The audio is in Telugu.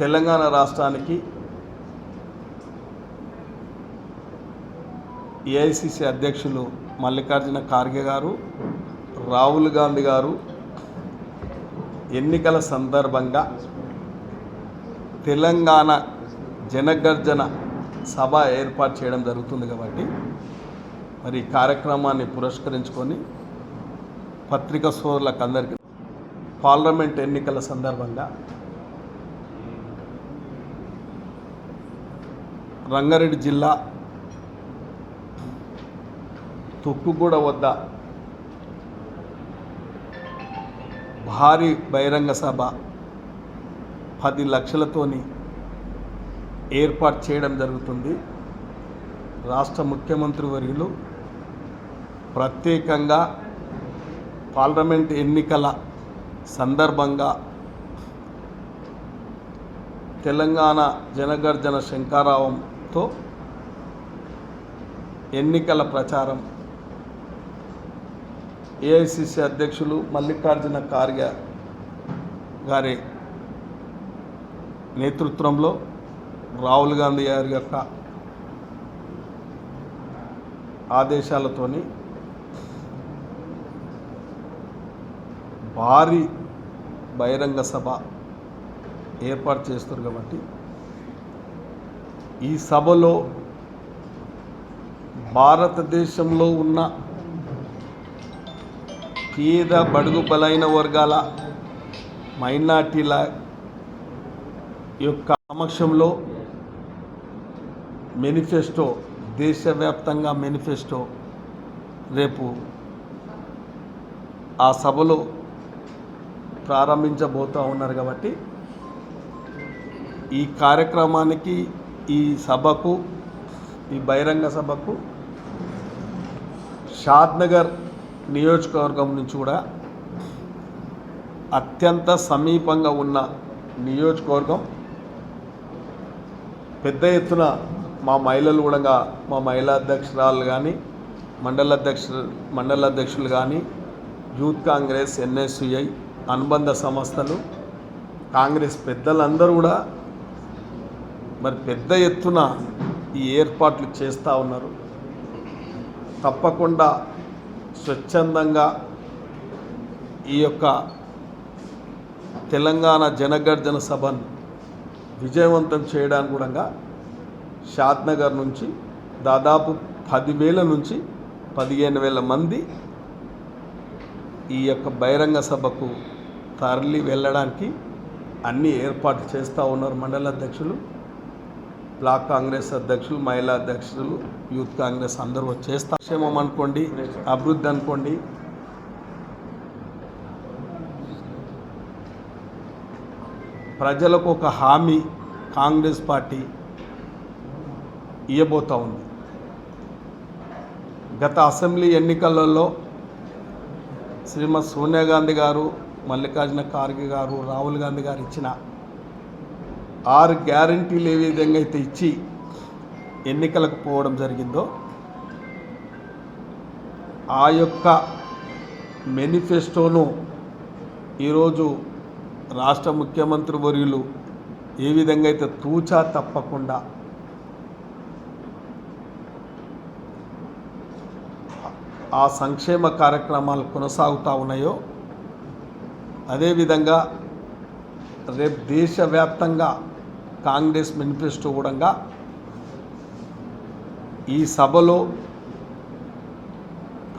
తెలంగాణ రాష్ట్రానికి ఏఐసిసి అధ్యక్షులు మల్లికార్జున ఖార్గే గారు రాహుల్ గాంధీ గారు ఎన్నికల సందర్భంగా తెలంగాణ జనగర్జన సభ ఏర్పాటు చేయడం జరుగుతుంది కాబట్టి మరి కార్యక్రమాన్ని పురస్కరించుకొని పత్రికా సోదరులకు అందరికీ పార్లమెంట్ ఎన్నికల సందర్భంగా రంగారెడ్డి జిల్లా తొక్కుగూడ వద్ద భారీ బహిరంగ సభ పది లక్షలతోని ఏర్పాటు చేయడం జరుగుతుంది. రాష్ట్ర ముఖ్యమంత్రి వర్యులు ప్రత్యేకంగా పార్లమెంట్ ఎన్నికల సందర్భంగా తెలంగాణ జనగర్జన తో ఎన్నికల ప్రచారం. ఏఐసిసి అధ్యక్షులు మల్లికార్జున ఖార్గే గారి నేతృత్వంలో రాహుల్ గాంధీ గారి యొక్క ఆదేశాలతోని భారీ బహిరంగ సభ ఏర్పాటు చేస్తారు కాబట్టి ఈ సభలో భారతదేశంలో ఉన్న పేద బడుగు బలైన వర్గాల మైనార్టీల యొక్క సమక్షంలో మేనిఫెస్టో దేశవ్యాప్తంగా మేనిఫెస్టో రేపు ఆ సభలో ప్రారంభించబోతూ ఉన్నారు కాబట్టి ఈ కార్యక్రమానికి ఈ సభకు ఈ బహిరంగ సభకు షాద్నగర్ నియోజకవర్గం నుంచి కూడా అత్యంత సమీపంగా ఉన్న నియోజకవర్గం. పెద్ద ఎత్తున మా మహిళలు కూడా మా మహిళా అధ్యక్షురాలు కానీ మండల అధ్యక్షులు మండల అధ్యక్షులు కానీ యూత్ కాంగ్రెస్ ఎన్ఎస్యుఐ అనుబంధ సంస్థలు కాంగ్రెస్ పెద్దలందరూ కూడా మరి పెద్ద ఎత్తున ఈ ఏర్పాట్లు చేస్తూ ఉన్నారు. తప్పకుండా స్వచ్ఛందంగా ఈ యొక్క తెలంగాణ జనగర్జన సభను విజయవంతం చేయడానికి కూడా షాద్నగర్ నుంచి దాదాపు పదివేల నుంచి పదిహేను వేల మంది ఈ యొక్క బహిరంగ సభకు తరలి వెళ్ళడానికి అన్ని ఏర్పాట్లు చేస్తూ ఉన్నారు మండల అధ్యక్షులు. బ్లాక్ కాంగ్రెస్ అధ్యక్షులు మహిళా అధ్యక్షులు యూత్ కాంగ్రెస్ అందరూ చేస్తా క్షేమం అనుకోండి అభివృద్ధి అనుకోండి. ప్రజలకు ఒక హామీ కాంగ్రెస్ పార్టీ ఇవ్వబోతూ ఉంది. గత అసెంబ్లీ ఎన్నికలలో శ్రీమతి సోనియా గాంధీ గారు మల్లికార్జున ఖార్గే గారు రాహుల్ గాంధీ గారు ఇచ్చిన ఆరు గ్యారంటీలు ఏ విధంగా అయితే ఇచ్చి ఎన్నికలకు పోవడం జరిగిందో ఆ యొక్క మేనిఫెస్టోను ఈరోజు రాష్ట్ర ముఖ్యమంత్రి వర్యులు ఏ విధంగా అయితే తూచా తప్పకుండా ఆ సంక్షేమ కార్యక్రమాలు కొనసాగుతూ ఉన్నాయో అదేవిధంగా రేపు దేశవ్యాప్తంగా కాంగ్రెస్ మేనిఫెస్టో కూడా ఈ సభలో